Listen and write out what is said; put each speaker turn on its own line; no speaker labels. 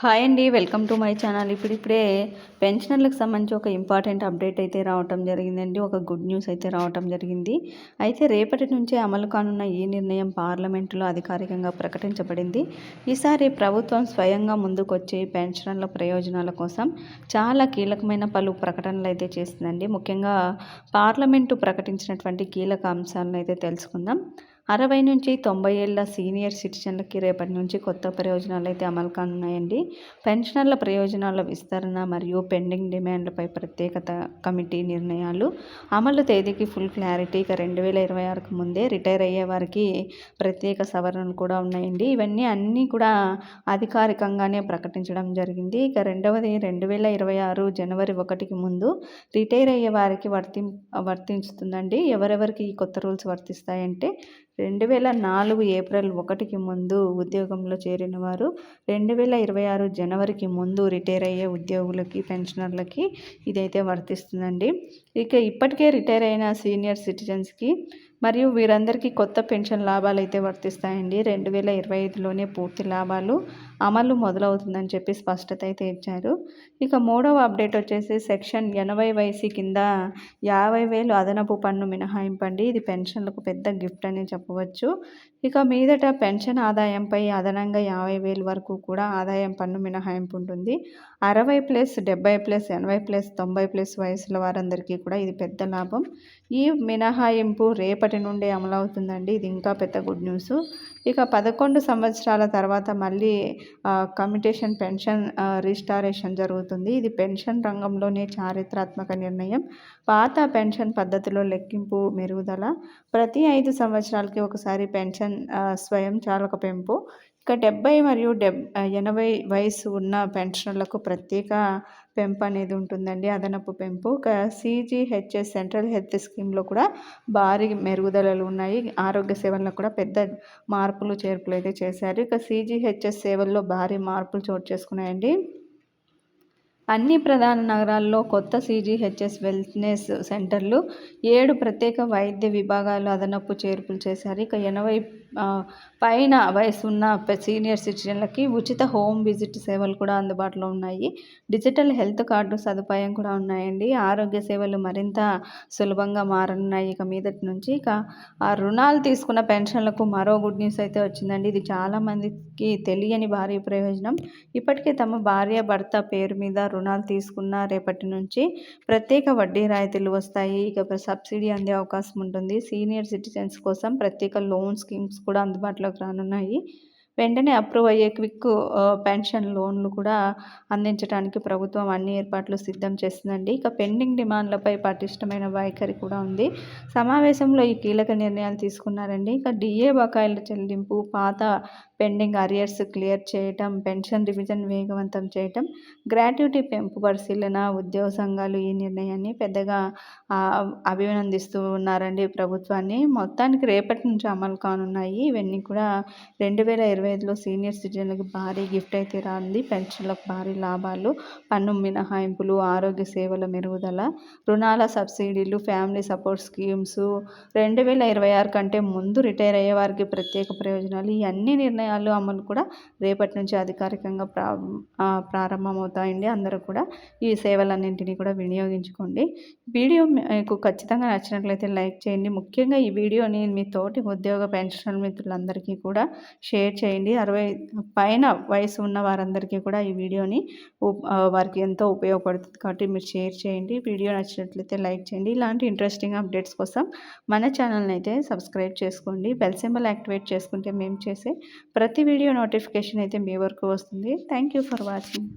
Hi అండి welcome to my channel. ఇప్పుడిప్పుడే పెన్షనర్లకు సంబంధించి ఒక ఇంపార్టెంట్ అప్డేట్ అయితే రావటం జరిగిందండి. ఒక గుడ్ న్యూస్ అయితే రావటం జరిగింది. అయితే రేపటి నుంచే అమలు కానున్న ఈ నిర్ణయం పార్లమెంటులో అధికారికంగా ప్రకటించబడింది. ఈసారి ప్రభుత్వం స్వయంగా ముందుకొచ్చి పెన్షనర్ల ప్రయోజనాల కోసం చాలా కీలకమైన పలు ప్రకటనలు అయితే చేసిందండి ముఖ్యంగా పార్లమెంటు ప్రకటించినటువంటి కీలక అంశాలను అయితే తెలుసుకుందాం. అరవై నుంచి తొంభై ఏళ్ళ సీనియర్ సిటిజన్లకి రేపటి నుంచి కొత్త ప్రయోజనాలు అయితే అమలు కానున్నాయండి. పెన్షనర్ల ప్రయోజనాల విస్తరణ మరియు పెండింగ్ డిమాండ్లపై ప్రత్యేకత కమిటీ నిర్ణయాలు. అమలు తేదీకి ఫుల్ క్లారిటీ ఇక రెండు వేల ఇరవై ఆరుకు ముందే రిటైర్ అయ్యే వారికి ప్రత్యేక సవరణలు కూడా ఉన్నాయండి. ఇవన్నీ అన్నీ కూడా అధికారికంగానే ప్రకటించడం జరిగింది. ఇక రెండవది రెండు వేల ఇరవై ఆరు జనవరి ఒకటికి ముందు రిటైర్ అయ్యే వారికి వర్తి వర్తించుతుందండి. ఎవరెవరికి ఈ కొత్త రూల్స్ వర్తిస్తాయంటే రెండు వేల నాలుగు ఏప్రిల్ ఒకటికి ముందు ఉద్యోగంలో చేరిన వారు రెండు వేల ఇరవై ఆరు జనవరికి ముందు రిటైర్ అయ్యే ఉద్యోగులకి పెన్షనర్లకి ఇదైతే వర్తిస్తుందండి. ఇక ఇప్పటికే రిటైర్ అయిన సీనియర్ సిటిజన్స్కి మరియు వీరందరికీ కొత్త పెన్షన్ లాభాలు అయితే వర్తిస్తాయండి. రెండు వేల ఇరవై ఐదులోనే పూర్తి లాభాలు అమలు మొదలవుతుందని చెప్పి స్పష్టత అయితే ఇచ్చారు. ఇక మూడవ అప్డేట్ వచ్చేసి సెక్షన్ ఎనభై వయసు కింద యాభై వేలు అదనపు పన్ను మినహాయింపండి. ఇది పెన్షన్లకు పెద్ద గిఫ్ట్ అని చెప్పవచ్చు. ఇక మీదట పెన్షన్ ఆదాయంపై అదనంగా యాభై వేలు వరకు కూడా ఆదాయం పన్ను మినహాయింపు ఉంటుంది. అరవై ప్లస్ డెబ్బై ప్లస్ ఎనభై ప్లస్ తొంభై ప్లస్ వయసుల వారందరికీ కూడా ఇది పెద్ద లాభం. ఈ మినహాయింపు రేపటి నుండే అమలవుతుందండి ఇది ఇంకా పెద్ద గుడ్ న్యూస్. ఇక పదకొండు సంవత్సరాల తర్వాత మళ్ళీ కమిటేషన్ పెన్షన్ రిస్టారేషన్ జరుగుతుంది. ఇది పెన్షన్ రంగంలోనే చారిత్రాత్మక నిర్ణయం. పాత పెన్షన్ పద్ధతిలో లెక్కింపు మెరుగుదల. ప్రతి ఐదు సంవత్సరాలకి ఒకసారి పెన్షన్ స్వయం చాలక పెంపు. ఇక డెబ్బై మరియు డెబ్ ఎనభై వయసు ఉన్న పెన్షనర్లకు ప్రత్యేక పెంపు అనేది ఉంటుందండి. అదనపు పెంపు. ఇక సీజీహెచ్ఎస్ సెంట్రల్ హెల్త్ స్కీమ్లో కూడా భారీ మెరుగుదలలు ఉన్నాయి. ఆరోగ్య సేవల్లో కూడా పెద్ద మార్పులు చేర్పులు అయితే చేశారు. ఇక సీజీహెచ్ఎస్ సేవల్లో భారీ మార్పులు చోటు చేసుకున్నాయండి. అన్ని ప్రధాన నగరాల్లో కొత్త సీజీహెచ్ఎస్ వెల్నెస్ సెంటర్లు ఏడు ప్రత్యేక వైద్య విభాగాలు అదనపు చేర్పులు చేశారు. ఇక ఎనభై పైన వయసు ఉన్న సీనియర్ సిటిజన్లకి ఉచిత హోమ్ విజిట్ సేవలు కూడా అందుబాటులో ఉన్నాయి. డిజిటల్ హెల్త్ కార్డు సదుపాయం కూడా ఉన్నాయండి. ఆరోగ్య సేవలు మరింత సులభంగా మారనున్నాయి ఇక మీదటి నుంచి. ఇక ఆ రుణాలు తీసుకున్న పెన్షన్లకు మరో గుడ్ న్యూస్ అయితే వచ్చిందండి. ఇది చాలామందికి తెలియని భారీ ప్రయోజనం. ఇప్పటికే తమ భార్య భర్త పేరు మీద రుణాలు తీసుకున్న రేపటి నుంచి ప్రత్యేక వడ్డీ రాయితీలు వస్తాయి. ఇక సబ్సిడీ అందే అవకాశం ఉంటుంది. సీనియర్ సిటిజన్స్ కోసం ప్రత్యేక లోన్ స్కీమ్స్ కూడా అందుబాటులోకి రానున్నాయి. వెంటనే అప్రూవ్ అయ్యే క్విక్ పెన్షన్ లోన్లు కూడా అందించడానికి ప్రభుత్వం అన్ని ఏర్పాట్లు సిద్ధం చేస్తుందండి. ఇక పెండింగ్ డిమాండ్లపై పటిష్టమైన వైఖరి కూడా ఉంది. సమావేశంలో ఈ కీలక నిర్ణయాలు తీసుకున్నారండి. ఇక డిఏ బకాయిల చెల్లింపు పాత పెండింగ్ అరియర్స్ క్లియర్ చేయటం పెన్షన్ రివిజన్ వేగవంతం చేయటం గ్రాట్యుటీ పెంపు పరిశీలన ఉద్యోగ సంఘాలు ఈ నిర్ణయాన్ని పెద్దగా అభినందిస్తూ ఉన్నారండి ప్రభుత్వాన్ని. మొత్తానికి రేపటి నుంచి అమలు కానున్నాయి. ఇవన్నీ కూడా రెండు వేల ఇరవై ఐదులో సీనియర్ సిటిజన్లకు భారీ గిఫ్ట్ అయితే రాంది. పెన్షన్లకు భారీ లాభాలు పన్ను మినహాయింపులు ఆరోగ్య సేవల మెరుగుదల రుణాల సబ్సిడీలు ఫ్యామిలీ సపోర్ట్ స్కీమ్స్. రెండు వేల ఇరవై ఆరు కంటే ముందు రిటైర్ అయ్యే వారికి ప్రత్యేక ప్రయోజనాలు. ఇవన్నీ నిర్ణయాలు నిర్ణయాలు అమలు కూడా రేపటి నుంచి అధికారికంగా ప్రా ప్రారంభమవుతాయండి. అందరూ కూడా ఈ సేవలన్నింటినీ కూడా వినియోగించుకోండి. వీడియో మీకు ఖచ్చితంగా నచ్చినట్లయితే లైక్ చేయండి. ముఖ్యంగా ఈ వీడియోని మీ తోటి ఉద్యోగ పెన్షనల్ మిత్రులందరికీ కూడా షేర్ చేయండి. అరవై పైన వయసు ఉన్న వారందరికీ కూడా ఈ వీడియోని వారికి ఎంతో ఉపయోగపడుతుంది కాబట్టి మీరు షేర్ చేయండి. వీడియో నచ్చినట్లయితే లైక్ చేయండి. ఇలాంటి ఇంట్రెస్టింగ్ అప్డేట్స్ కోసం మన ఛానల్ని అయితే సబ్స్క్రైబ్ చేసుకోండి. బెల్ సింబల్ యాక్టివేట్ చేసుకుంటే మేము చేసే ప్రతి వీడియో నోటిఫికేషన్ అయితే మీ వరకు వస్తుంది. Thank you for watching